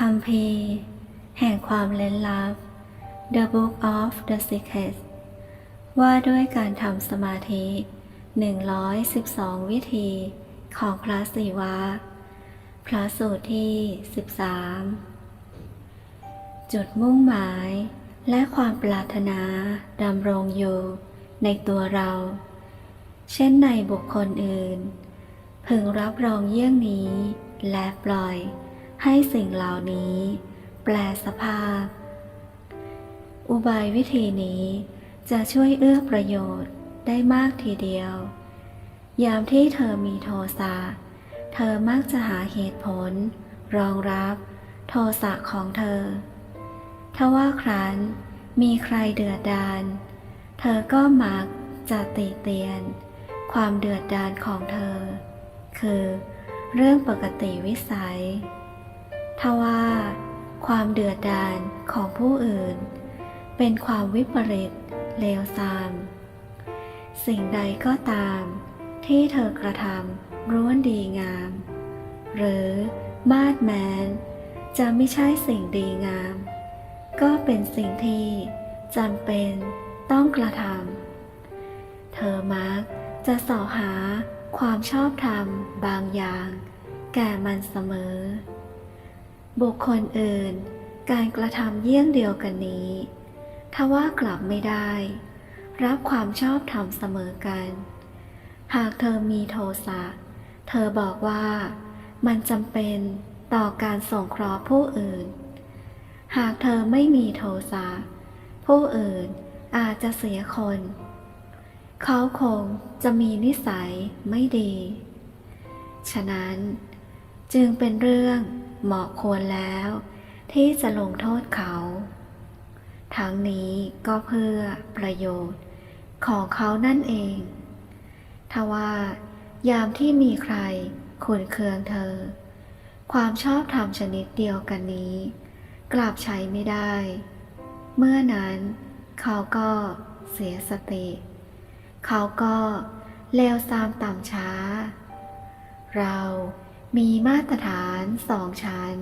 คำพีร์แห่งความเล้นลับ The Book of the Secrets ว่าด้วยการทำสมาธิ 112 วิธีของพระศิวะ พระสูตรที่ 13 จุดมุ่งหมายและความปรารถนาดำรงอยู่ในตัวเรา เช่นในบุคคลอื่น พึงรับรองเยี่ยงนี้และปล่อย ให้สิ่งเหล่านี้ แปลสภาพ อุบายวิธีนี้จะช่วยเอื้อประโยชน์ได้มากทีเดียว ยามที่เธอมีโทสะ เธอมักจะหาเหตุผล รองรับโทสะของเธอ ถ้าว่าครั้นมีใครเดือดดานเธอก็มักจะติเตียน ความเดือดดานของเธอ คือเรื่องปกติวิสัย ทว่า ความเดือดดานของผู้อื่น เป็นความวิปริตเลวทราม สิ่งใดก็ตาม ที่เธอกระทำร้วนดีงาม หรือมาดแมน จะไม่ใช่สิ่งดีงาม ก็เป็นสิ่งที่จำเป็นต้องกระทำ เธอมักจะสอหาความชอบธรรมบางอย่าง แก่มันเสมอ บุคคลอื่น การกระทำเยี่ยงเดียวกันนี้ทว่ากลับไม่ได้ รับความชอบธรรมเสมอกัน หากเธอมีโทสะ เธอบอกว่ามันจำเป็นต่อการส่งเคราะห์ผู้อื่น หากเธอไม่มีโทสะ ผู้อื่นอาจจะเสียคน เขาคงจะมีนิสัยไม่ดี ฉะนั้นจึงเป็นเรื่อง เหมาะควรแล้ว ที่จะลงโทษเขา ทั้งนี้ก็เพื่อประโยชน์ของเขานั่นเอง ทว่ายามที่มีใครขุนเคืองเธอ ความชอบธรรมชนิดเดียวกันนี้ กลับใช้ไม่ได้ เมื่อนั้นเขาก็เสียสติ เขาก็เลวทรามต่ำช้า เรา มีมาตรฐานสองชั้น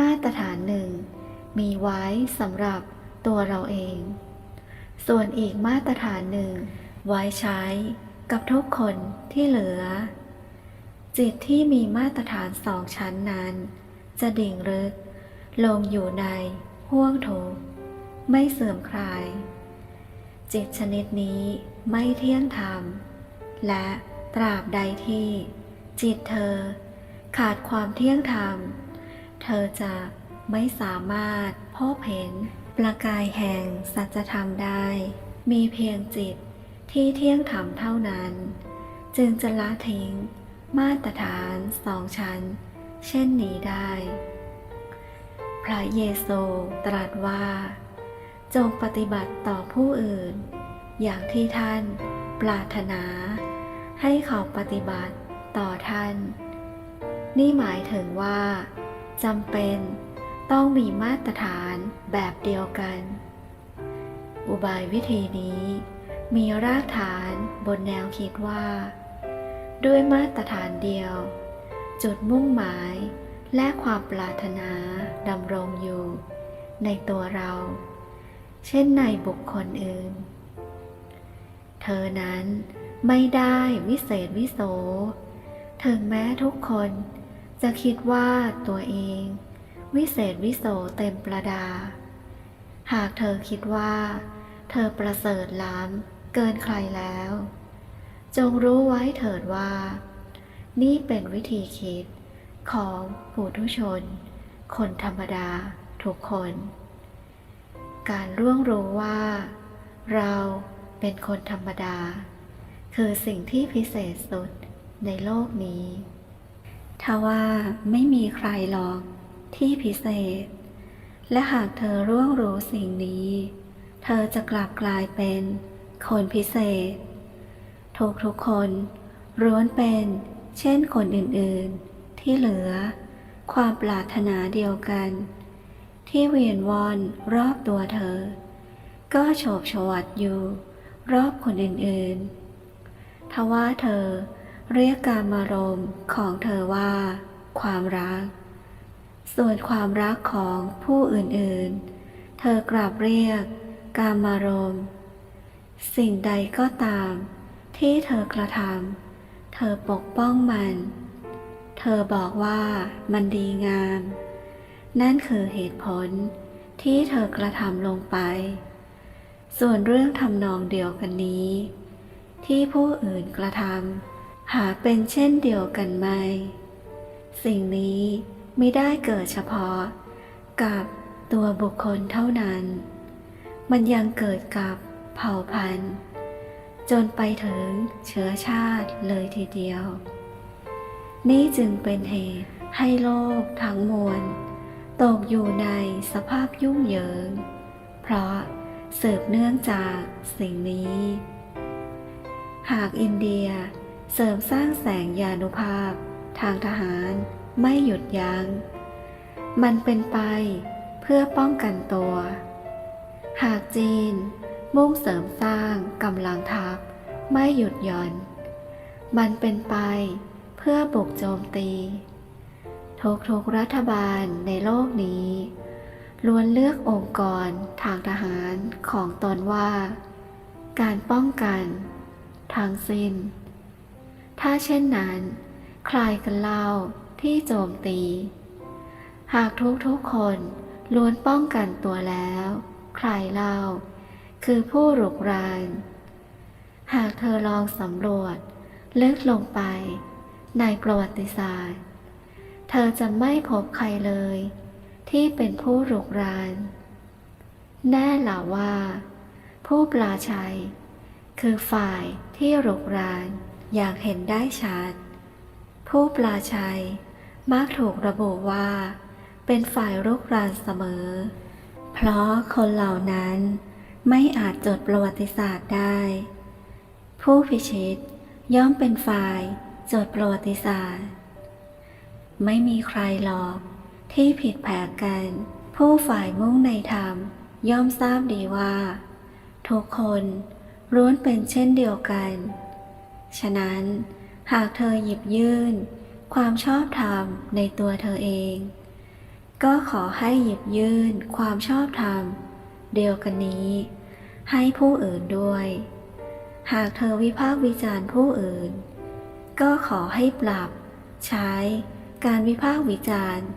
มาตรฐานหนึ่งมีไว้สำหรับตัวเราเอง ส่วนอีกมาตรฐานหนึ่งไว้ใช้กับทุกคนที่เหลือ จิตที่มีมาตรฐานสองชั้นนั้น จะดิ่งลึก ลงอยู่ในห้วงโถกไม่เสื่อมคลาย จิตชนิดนี้ไม่เที่ยงธรรม และตราบใดที่จิตเธอ ขาดความเที่ยงธรรม เธอจะไม่สามารถพบเห็นประกายแห่งสัจธรรมได้ มีเพียงจิตที่เที่ยงธรรมเท่านั้น จึงจะละทิ้งมาตรฐานสองชั้น เช่นนี้ได้ พระเยซูตรัสว่า จงปฏิบัติต่อผู้อื่น อย่างที่ท่านปรารถนา ให้เขาปฏิบัติต่อท่าน นี่หมายถึงว่าจำเป็นต้องมีมาตรฐานแบบเดียวกัน อุบายวิธีนี้ มีรากฐานบนแนวคิดว่า ด้วยมาตรฐานเดียว จุดมุ่งหมายและความปรารถนาดำรงอยู่ ในตัวเรา เช่นในบุคคลอื่น เธอนั้นไม่ได้วิเศษวิโส ถึงแม้ทุกคน จะคิดว่าตัวเอง วิเศษวิโสเต็มประดา หากเธอคิดว่า เธอประเสริฐล้ำเกินใครแล้ว จงรู้ไว้เถิดว่า นี่เป็นวิธีคิดของปุถุชน คนธรรมดาทุกคน การร่วงรู้ว่า เราเป็นคนธรรมดา คือสิ่งที่พิเศษสุดในโลกนี้ ทว่าไม่มีใครหรอกที่พิเศษ และหากเธอร่วงรู้สิ่งนี้ เธอจะกลับกลายเป็นคนพิเศษ ทุกทุกคนร้วนเป็นเช่นคนอื่นๆ ที่เหลือ ความปรารถนาเดียวกัน ที่เวียนวอนรอบตัวเธอ ก็โฉบฉวัดอยู่รอบคนอื่นๆทว่าเธอ เรียกการมารมณ์ของเธอว่า ความรัก ส่วนความรักของผู้อื่นๆ เธอกลับเรียกการมารมณ์ สิ่งใดก็ตาม ที่เธอกระทำเธอปกป้องมัน เธอบอกว่ามันดีงาม นั่นคือเหตุผลที่เธอกระทำลงไป ส่วนเรื่องทำนองเดียวกันนี้ ที่ผู้อื่นกระทำ หาเป็นเช่นเดียวกันไหม สิ่งนี้ไม่ได้เกิดเฉพาะกับตัวบุคคลเท่านั้น มันยังเกิดกับเผ่าพันธุ์ จนไปถึงเชื้อชาติเลยทีเดียว นี่จึงเป็นเหตุให้โลกทั้งมวลตกอยู่ในสภาพยุ่งเหยิง เพราะสืบเนื่องจากสิ่งนี้ หากอินเดีย เสริมสร้างแสงยานุภาพ ทางทหารไม่หยุดยัง้ง มันเป็นไปเพื่อป้องกันตัว หากจีนมุ่งเสริมสร้างกำลังทัพไม่หยุดหย่อน มันเป็นไปเพื่อบุกโจมตีทุกทุกๆรัฐบาลในโลกนี้ ล้วนเลือกองค์กรทางทหารของตนว่า การป้องกัน ทางสิ้น ถ้าเช่นนั้น ใครกันเล่าที่โจมตี หากทุกทุกคนล้วนป้องกันตัวแล้ว ใครเล่า คือผู้รุกราน หากเธอลองสำรวจ ลึกลงไป ในประวัติศาสตร์ เธอจะไม่พบใครเลย ที่เป็นผู้รุกราน แน่หล่าว่า ผู้ปลาชัย คือฝ่ายที่รุกราน อย่างเห็นได้ชัด ผู้ปลาชัยมักถูกระบุว่า เป็นฝ่ายรุกรานเสมอ เพราะคนเหล่านั้นไม่อาจจดประวัติศาสตร์ได้ ผู้พิชิตย่อมเป็นฝ่ายจดประวัติศาสตร์ ไม่มีใครหรอกที่ผิดแผกกัน ผู้ฝ่ายมุ่งในธรรมย่อมทราบดีว่า ทุกคนล้วนเป็นเช่นเดียวกัน ฉะนั้น หากเธอหยิบยื่น ความชอบธรรมในตัวเธอเอง ก็ขอให้หยิบยื่นความชอบธรรมเดียวกันนี้ ให้ผู้อื่นด้วย หากเธอวิพากษ์วิจารณ์ผู้อื่น ก็ขอให้ปรับ ใช้การวิพากษ์วิจารณ์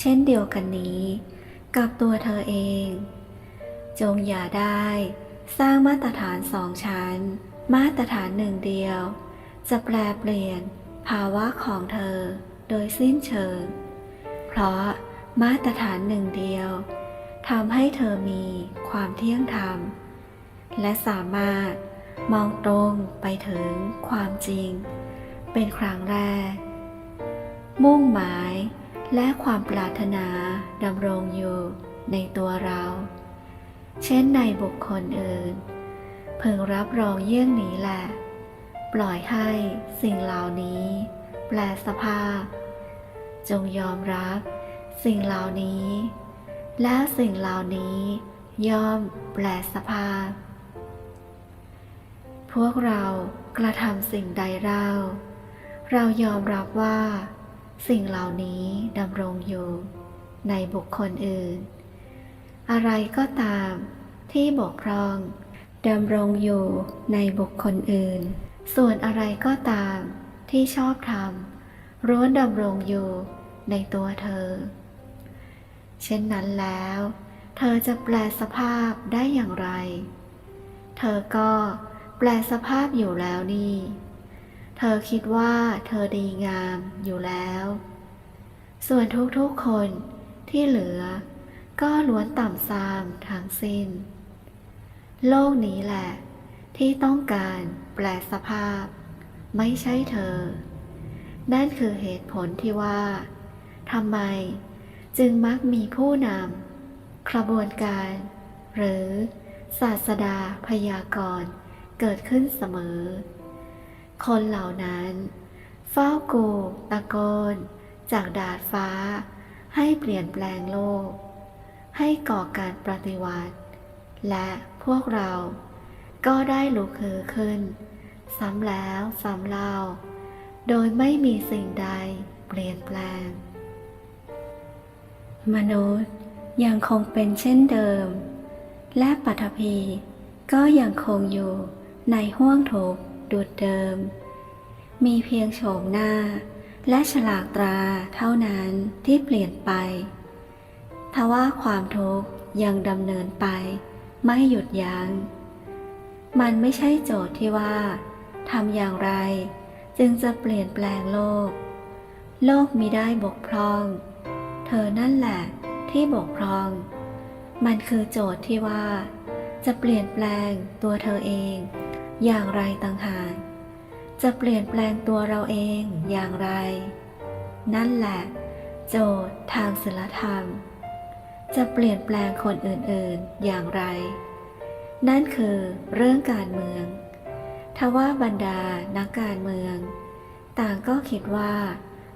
เช่นเดียวกันนี้ กับตัวเธอเอง จงอย่าได้ สร้างมาตรฐานสองชั้น มาตรฐานหนึ่งเดียว จะแปลเปลี่ยนภาวะของเธอโดยสิ้นเชิง เพราะมาตรฐานหนึ่งเดียวทำให้เธอมีความเที่ยงธรรม และสามารถมองตรงไปถึงความจริง เป็นครั้งแรก มุ่งหมายและความปรารถนาดำรงอยู่ในตัวเรา เช่นในบุคคลอื่น พึงรับรองเยี่ยงนี้แหละ ปล่อยให้สิ่งเหล่านี้ แปลสภาพ จงยอมรับ สิ่งเหล่านี้ และสิ่งเหล่านี้ ย่อมแปลสภาพ พวกเรากระทำสิ่งใดเรา เรายอมรับว่า สิ่งเหล่านี้ดำรงอยู่ในบุคคลอื่น อะไรก็ตามที่บกพร่องดำรงอยู่ในบุคคลอื่น ส่วนอะไรก็ตามที่ชอบทำร้วนดำรงอยู่ในตัวเธอ เช่นนั้นแล้ว เธอจะแปลสภาพได้อย่างไร เธอก็แปลสภาพอยู่แล้วนี่ เธอคิดว่าเธอดีงามอยู่แล้ว ส่วนทุกๆคนที่เหลือ ก็ล้วนต่ำซามทั้งสิ้น โลกนี้แหละ ที่ต้องการ แปลสภาพ ไม่ใช่เธอ นั่นคือเหตุผลที่ว่าทำไมจึงมักมีผู้นำขบวนการ หรือศาสดาพยากรณ์เกิดขึ้นเสมอ คนเหล่านั้น เฝ้ากูตะโกน จากดาดฟ้า ให้เปลี่ยนแปลงโลก ให้ก่อการปฏิวัติ และพวกเรา ก็ได้ลุกฮือขึ้น ซ้ำแล้วซ้ำเล่า โดยไม่มีสิ่งใดเปลี่ยนแปลง มนุษย์ยังคงเป็นเช่นเดิม และปัทภีก็ยังคงอยู่ในห้วงทุกข์ดุดเดิม มีเพียงโฉมหน้า และฉลากตราเท่านั้นที่เปลี่ยนไป ทว่าความทุกข์ยังดำเนินไปไม่หยุดยัง้ง มันไม่ใช่โจทย์ที่ว่าทำอย่างไร จึงจะเปลี่ยนแปลงโลก โลกมีได้บกพร่อง เธอนั่นแหละที่บกพร่อง มันคือโจทย์ที่ว่า จะเปลี่ยนแปลงตัวเธอเอง อย่างไรต่างหากจะเปลี่ยนแปลงตัวเราเองอย่างไร นั่นแหละ โจทย์ทางศิลธรรม จะเปลี่ยนแปลงคนอื่นๆอย่างไร นั่นคือเรื่องการเมือง ทว่าบรรดานักการเมือง ต่างก็คิดว่า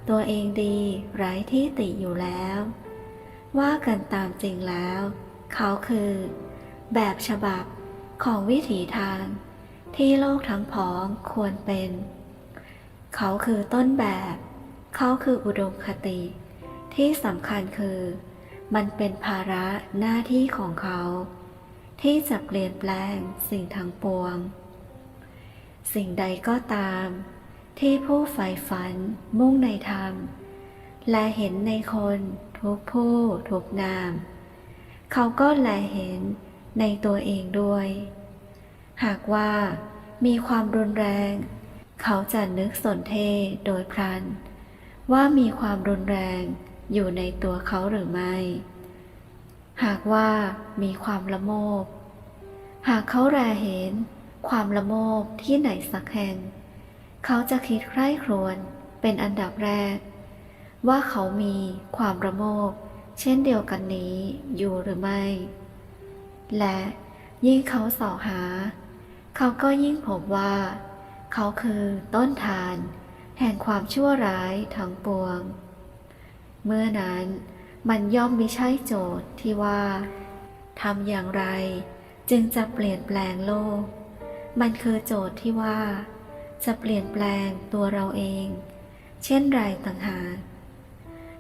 ตัวเองดีไร้ที่ติอยู่แล้ว ว่ากันตามจริงแล้ว เขาคือ แบบฉบับของวิถีทางที่โลกทั้งพ้องควรเป็น เขาคือต้นแบบ เขาคืออุดมคติ ที่สำคัญคือ มันเป็นภาระหน้าที่ของเขา ที่จะเปลี่ยนแปลงสิ่งทั้งปวง สิ่งใดก็ตาม ที่ผู้ใฝ่ฝันมุ่งในธรรม และเห็นในคนทุกผู้ทุกนาม เขาก็แลเห็นในตัวเองด้วย หากว่ามีความรุนแรง เขาจะนึกสนเทโดยพลัน ว่ามีความรุนแรงอยู่ในตัวเขาหรือไม่ หากว่ามีความละโมบ หากเขาแลเห็น ความละโมบที่ไหนสักแห่ง เขาจะคิดใคร่ครวญเป็นอันดับแรก ว่าเขามีความระโมบเช่นเดียวกันนี้อยู่หรือไม่ และยิ่งเขาสอหา เขาก็ยิ่งพบว่า เขาคือต้นทานแห่งความชั่วร้ายทั้งปวง เมื่อนั้นมันย่อมไม่ใช่โจทย์ที่ว่าทำอย่างไร จึงจะเปลี่ยนแปลงโลก มันคือโจทย์ที่ว่า จะเปลี่ยนแปลงตัวเราเอง เช่นไรต่างหาก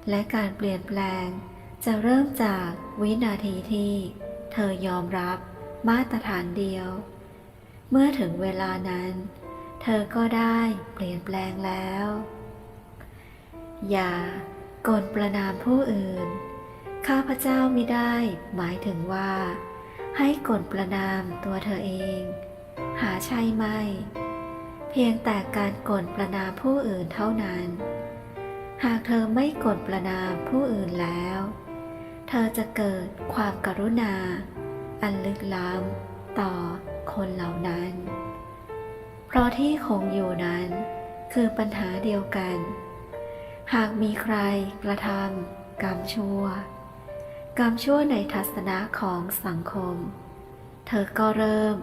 และการเปลี่ยนแปลงจะเริ่มจากวินาทีที่ เธอยอมรับมาตรฐานเดียว เมื่อถึงเวลานั้น เธอก็ได้เปลี่ยนแปลงแล้ว อย่ากลประนามผู้อื่น ข้าพเจ้าไม่ได้หมายถึงว่า ให้กลประนามตัวเธอเอง หาใช่ไหมเพียงแต่การกลประนามผู้อื่นเท่านั้น หากเธอไม่กลประนามผู้อื่นแล้ว เธอจะเกิดความกรุณา อันลึกล้ำต่อคนเหล่านั้น เพราะที่คงอยู่นั้นคือปัญหาเดียวกัน หากมีใครกระทำกรรมชั่ว กรรมชั่วในทัศนะของสังคม เธอก็เริ่ม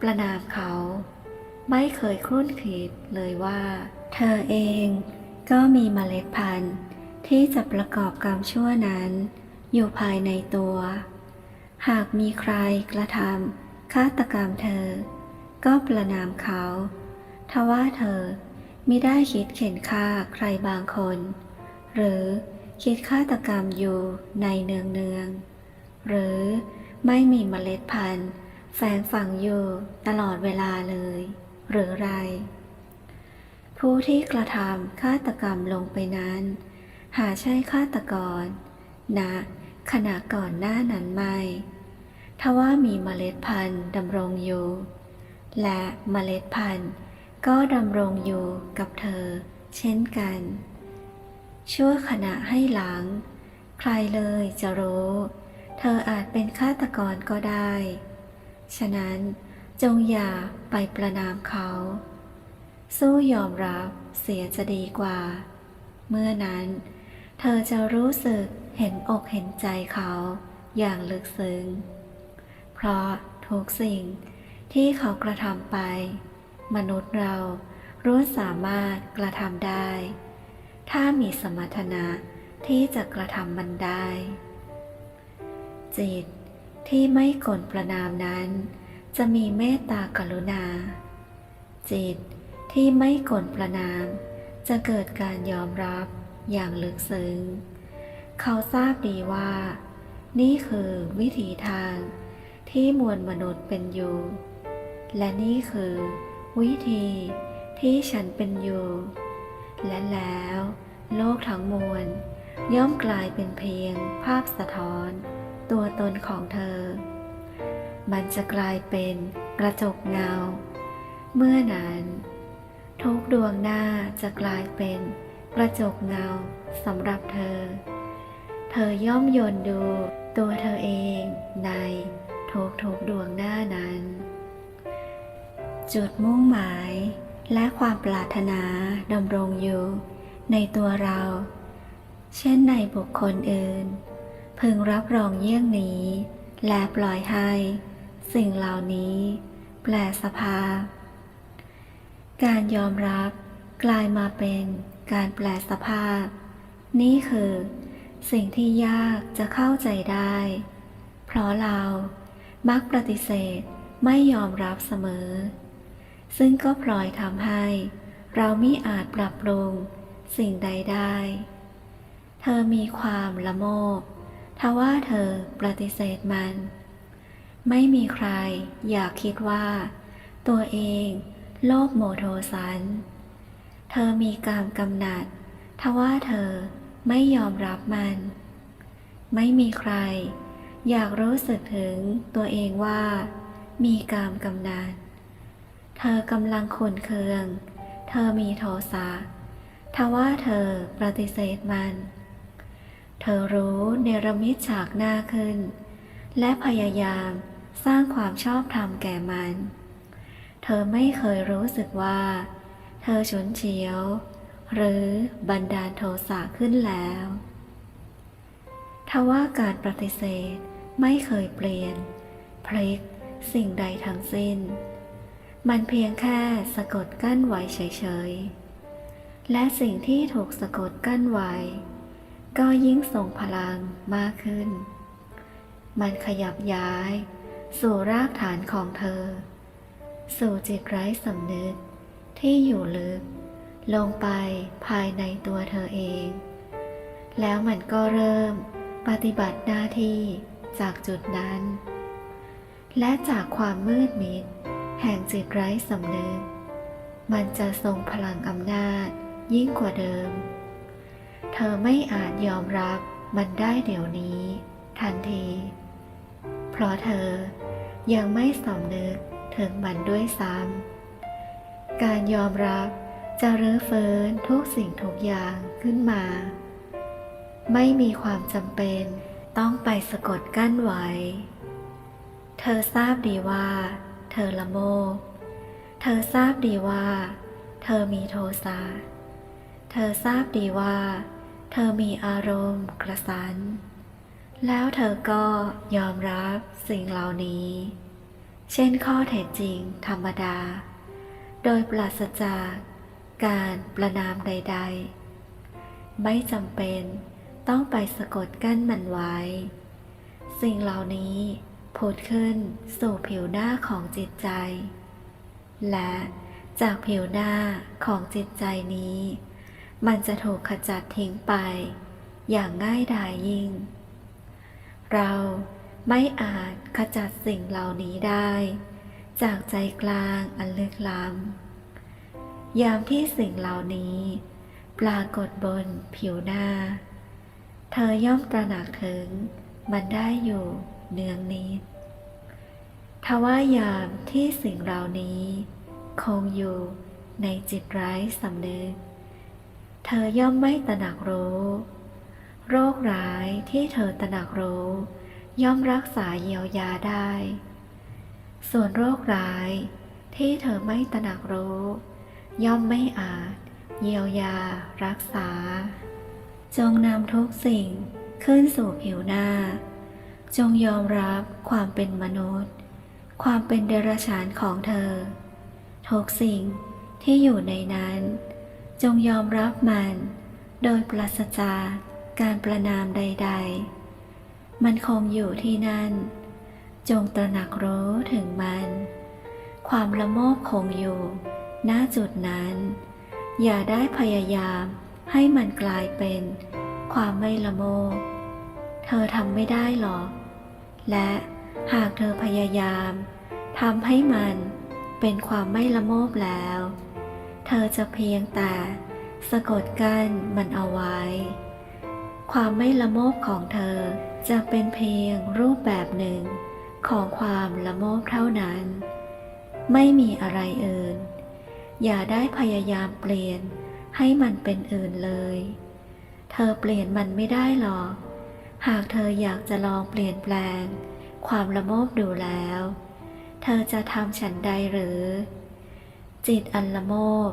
ประนามเขา ไม่เคยครุ่นคิดเลยว่า เธอเองก็มีเมล็ดพันธุ์ที่จะประกอบกรรมชั่วนั้น อยู่ภายในตัว หากมีใครกระทำฆาตกรรมเธอ ก็ประนามเขาทว่าเธอไมิได้คิดเข็นฆ่าใครบางคน หรือ คิดฆาตกรรมอยู่ในเนืองเนืองๆหรือไม่มีเมล็ดพันธุ์ แฝงฝังอยู่ตลอดเวลาเลย หรือไร ผู้ที่กระทำฆาตกรรมลงไปนั้น หาใช่ฆาตกรณนะขณะก่อนหน้านั้นไม่ทว่ามีเมล็ดพันธุ์ดำรงอยู่ และเมล็ดพันธุ์ก็ดำรงอยู่กับเธอ เช่นกัน ชั่วขณะให้หลัง ใครเลยจะรู้ เธออาจเป็นฆาตกรก็ได้ ฉะนั้นจงอย่าไปประนามเขา สู้ยอมรับเสียจะดีกว่า เมื่อนั้น เธอจะรู้สึกเห็นอกเห็นใจเขาอย่างลึกซึ้ง เพราะทุกสิ่งที่เขากระทำไป มนุษย์เรารู้สามารถกระทำได้ ถ้ามีสมรรถนะที่จะกระทำมันได้ จิตที่ไม่กลประนามนั้น จะมีเมตตากรุณา จิตที่ไม่กลประนาม จะเกิดการยอมรับอย่างลึกซึ้ง เขาทราบดีว่า นี่คือวิถีทางที่มวลมนุษย์เป็นอยู่ และนี่คือวิธีที่ฉันเป็นอยู่ และแล้ว โลกทั้งมวล ย่อมกลายเป็นเพียงภาพสะท้อน ตัวตนของเธอ มันจะกลายเป็นกระจกเงา เมื่อนั้น ทุกดวงหน้าจะกลายเป็นกระจกเงาสำหรับเธอ เธอย่อมโยนดูตัวเธอเองในทุกๆดวงหน้านั้น จุดมุ่งหมาย และความปรารถนาดำรงอยู่ในตัวเรา เช่นในบุคคลอื่น พึงรับรองเยี่ยงนี้ และปล่อยให้ สิ่งเหล่านี้ แปลสภาพ การยอมรับกลายมาเป็นการแปลสภาพ นี่คือ สิ่งที่ยากจะเข้าใจได้ เพราะเรามักปฏิเสธไม่ยอมรับเสมอ ซึ่งก็พลอยทำให้ เรามิอาจปรับปรุงสิ่งใดได้ เธอมีความละโมบทว่าเธอปฏิเสธมัน ไม่มีใครอยากคิดว่า ตัวเองโลภโมโทสัน เธอมีกามกำหนัดทว่าเธอไม่ยอมรับมัน ไม่มีใคร อยากรู้สึกถึงตัวเองว่า มีกามกำหนัด เธอกำลังขุนเคือง เธอมีโทสะทว่าเธอปฏิเสธมัน เธอรู้เนรมิตฉากหน้าขึ้น และพยายามสร้างความชอบธรรมแก่มัน เธอไม่เคยรู้สึกว่า เธอฉุนเฉียว หรือบันดาลโทสะขึ้นแล้วทว่าการปฏิเสธไม่เคยเปลี่ยน พลิกสิ่งใดทั้งสิ้น มันเพียงแค่สะกดกั้นไว้เฉยๆ และสิ่งที่ถูกสะกดกั้นไว้ ก็ยิ่งส่งพลังมากขึ้น มันขยับย้าย สู่รากฐานของเธอ สู่จิตไร้สำนึกที่อยู่ลึก ลงไปภายในตัวเธอเอง แล้วมันก็เริ่มปฏิบัติหน้าที่จากจุดนั้น และจากความมืดมิด แห่งจิตไร้สำนึก มันจะทรงพลังอำนาจยิ่งกว่าเดิม เธอไม่อาจยอมรับมันได้เดี๋ยวนี้ ทันที เพราะเธอยังไม่สำนึกถึงมันด้วยซ้ำ การยอมรับจะรื้อฟื้นทุกสิ่งทุกอย่างขึ้นมา ไม่มีความจำเป็นต้องไปสะกดกั้นไว้ เธอทราบดีว่า เธอละโมบเธอทราบดีว่า เธอมีโทสะ เธอทราบดีว่า เธอมีอารมณ์กระสัน แล้วเธอก็ยอมรับสิ่งเหล่านี้ เช่นข้อเท็จจริงธรรมดา โดยปราศจากการประนามใด ๆ ไม่จำเป็นต้องไปสะกดกั้นมันไว้ สิ่งเหล่านี้ ผุดขึ้นสู่ผิวหน้าของจิตใจ และจากผิวหน้าของจิตใจนี้ มันจะถูกขจัดทิ้งไป อย่างง่ายดายยิ่ง เราไม่อาจขจัดสิ่งเหล่านี้ได้ จากใจกลางอันลึกล้ำยามที่สิ่งเหล่านี้ ปรากฏบนผิวหน้า เธอย่อมตระหนักถึงมันได้อยู่ เนืองนิดทว่ายามที่สิ่งเหล่านี้ คงอยู่ในจิตไร้สำนึก เธอย่อมไม่ตระหนักรู้ โรคร้ายที่เธอตระหนักรู้ ย่อมรักษาเยียวยาได้ ส่วนโรคร้ายที่เธอไม่ตระหนักรู้ ย่อมไม่อาจเยียวยารักษา จงนำทุกสิ่งขึ้นสู่ผิวหน้า จงยอมรับความเป็นมนุษย์ ความเป็นเดรัจฉานของเธอ ทุกสิ่งที่อยู่ในนั้น จงยอมรับมัน โดยปราศจากการประนามใด ๆ มันคงอยู่ที่นั่น จงตระหนักรู้ถึงมัน ความละโมบคงอยู่ ณจุดนั้น อย่าได้พยายามให้มันกลายเป็นความไม่ละโมบเธอทำไม่ได้หรอก และหากเธอพยายามทำให้มันเป็นความไม่ละโมบแล้ว เธอจะเพียงแต่สะกดกั้นมันเอาไว้ ความไม่ละโมบของเธอจะเป็นเพียงรูปแบบหนึ่งของความละโมบเท่านั้น ไม่มีอะไรอื่น อย่าได้พยายามเปลี่ยนให้มันเป็นอื่นเลย เธอเปลี่ยนมันไม่ได้หรอก หากเธออยากจะลองเปลี่ยนแปลง ความละโมบดูแล้ว เธอจะทำฉันใดหรือ จิตอันละโมบ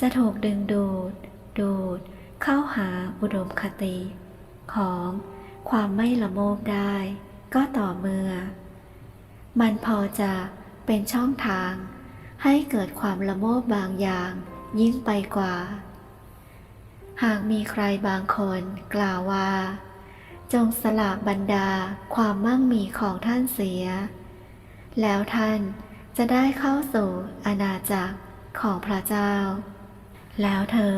จะถูกดึงดูด ดูด เข้าหาอุดมคติ ของความไม่ละโมบได้ ก็ต่อเมื่อ มันพอจะเป็นช่องทาง ให้เกิดความละโมบบางอย่าง ยิ่งไปกว่า หากมีใครบางคนกล่าวว่า จงสละบรรดาความมั่งมีของท่านเสีย แล้วท่านจะได้เข้าสู่อาณาจักรของพระเจ้า แล้วเธอ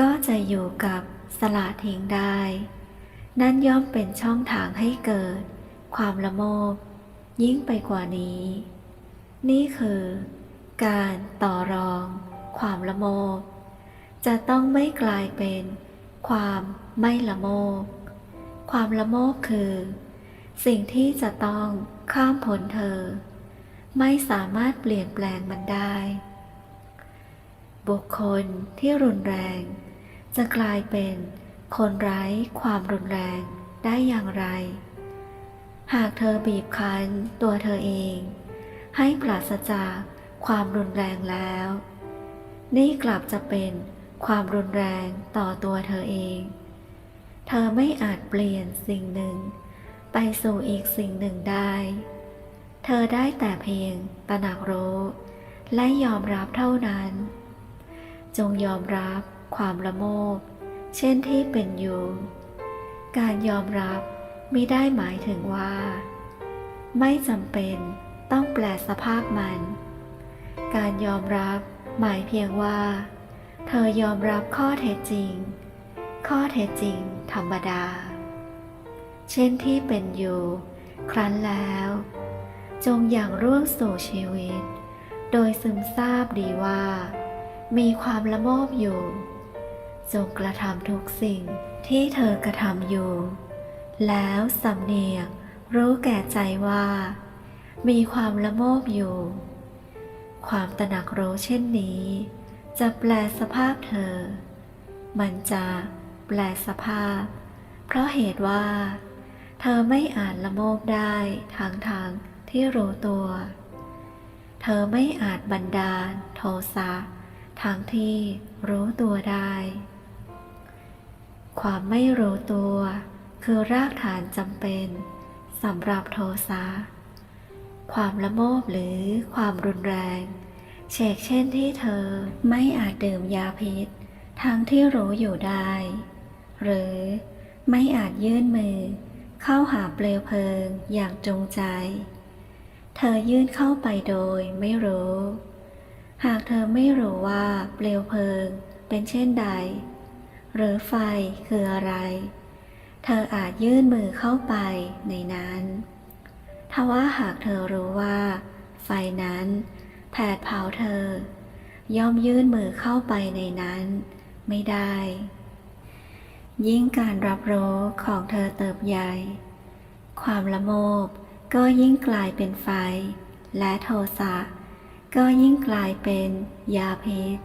ก็จะอยู่กับสละทิ้งได้ นั่นย่อมเป็นช่องทางให้เกิด ความละโมบยิ่งไปกว่านี้ นี่คือ การต่อรอง ความละโมบจะต้องไม่กลายเป็น ความไม่ละโมบ ความละโมบคือ สิ่งที่จะต้องข้ามพ้นเธอ ไม่สามารถเปลี่ยนแปลงมันได้ บุคคลที่รุนแรง จะกลายเป็นคนไร้ความรุนแรงได้อย่างไร หากเธอบีบคั้นตัวเธอเอง ให้ปราศจากความรุนแรงแล้ว นี่กลับจะเป็นความรุนแรงต่อตัวเธอเอง เธอไม่อาจเปลี่ยนสิ่งหนึ่ง ไปสู่อีกสิ่งหนึ่งได้ เธอได้แต่เพียงตระหนักรู้ และยอมรับเท่านั้น จงยอมรับความละโมบ เช่นที่เป็นอยู่ การยอมรับไม่ได้หมายถึงว่า ไม่จำเป็นต้องแปลสภาพมัน การยอมรับหมายเพียงว่า เธอยอมรับข้อเท็จจริง ข้อเท็จจริงธรรมดา เช่นที่เป็นอยู่ ครั้นแล้ว จงอย่างร่วงสู่ชีวิต โดยซึมซาบดีว่า มีความละโมบอยู่ จงกระทำทุกสิ่งที่เธอกระทำอยู่ แล้วสำเนียกรู้แก่ใจว่า มีความละโมบอยู่ ความตระหนักรู้เช่นนี้ จะแปลสภาพเธอ มันจะ แปลสภาพ เพราะเหตุว่า เธอไม่อาจละโมบได้ทางทางที่รู้ตัว เธอไม่อาจบันดาลโทสะทางที่รู้ตัวได้ ความไม่รู้ตัวคือรากฐานจำเป็นสำหรับโทสะ ความละโมบหรือความรุนแรงเชกเช่นที่เธอไม่อาจดื่มยาพิษ ทั้งที่รู้อยู่ได้ หรือไม่อาจยื่นมือ เข้าหาเปลวเพลิงอย่างจงใจ เธอยื่นเข้าไปโดยไม่รู้ หากเธอไม่รู้ว่าเปลวเพลิงเป็นเช่นใด หรือไฟคืออะไร เธออาจยื่นมือเข้าไปในนั้นทว่าหากเธอรู้ว่า ไฟนั้นแผดเผาเธอ ย่อมยื่นมือเข้าไปในนั้น ไม่ได้ ยิ่งการรับรู้ของเธอเติบใหญ่ ความละโมบก็ยิ่งกลายเป็นไฟ และโทสะก็ยิ่งกลายเป็นยาพิษ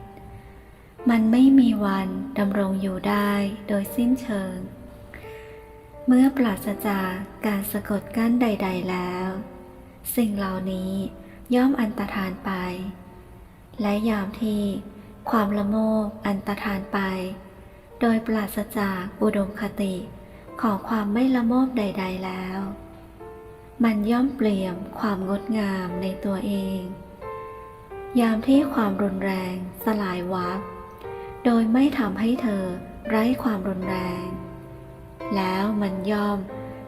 มันไม่มีวันดำรงอยู่ได้โดยสิ้นเชิง เมื่อปราศจากการสะกดกั้นใด ๆแล้ว สิ่งเหล่านี้ย่อมอันตรธานไป และยามที่ความละโมบอันตรธานไป โดยปราศจากอุดมคติของความไม่ละโมบใด ๆแล้ว มันย่อมเปลี่ยมความงดงามในตัวเอง ยามที่ความรุนแรงสลายวับ โดยไม่ทำให้เธอไร้ความรุนแรง แล้วมันย่อม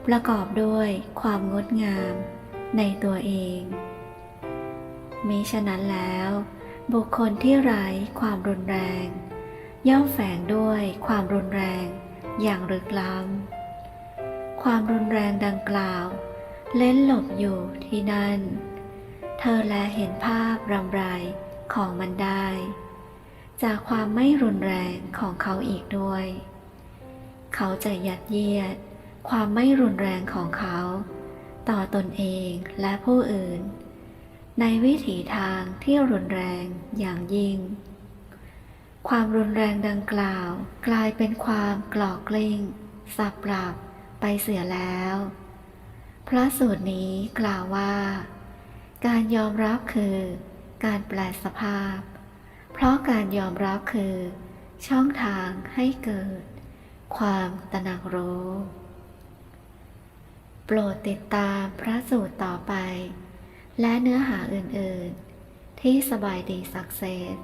ประกอบด้วยความงดงามในตัวเองมิฉะนั้นแล้ว บุคคลที่ไร้ความรุนแรง ย่อมแฝงด้วยความรุนแรงอย่างลึกล้ำ ความรุนแรงดังกล่าว เล่นหลบอยู่ที่นั่น เธอแลเห็นภาพรำไรของมันได้ จากความไม่รุนแรงของเขาอีกด้วย เขาจะยัดเยียด ความไม่รุนแรงของเขา ต่อตนเองและผู้อื่น ในวิถีทางที่รุนแรงอย่างยิ่ง ความรุนแรงดังกล่าว กลายเป็นความกลอกกลิ้ง สับปรับไปเสียแล้ว พระสูตรนี้กล่าวว่า การยอมรับคือ การแปลสภาพ เพราะการยอมรับคือ ช่องทางให้เกิด ความตระหนักรู้ โปรดติดตามพระสูตรต่อไป และเนื้อหาอื่น ๆ ที่สบายดีสักเซส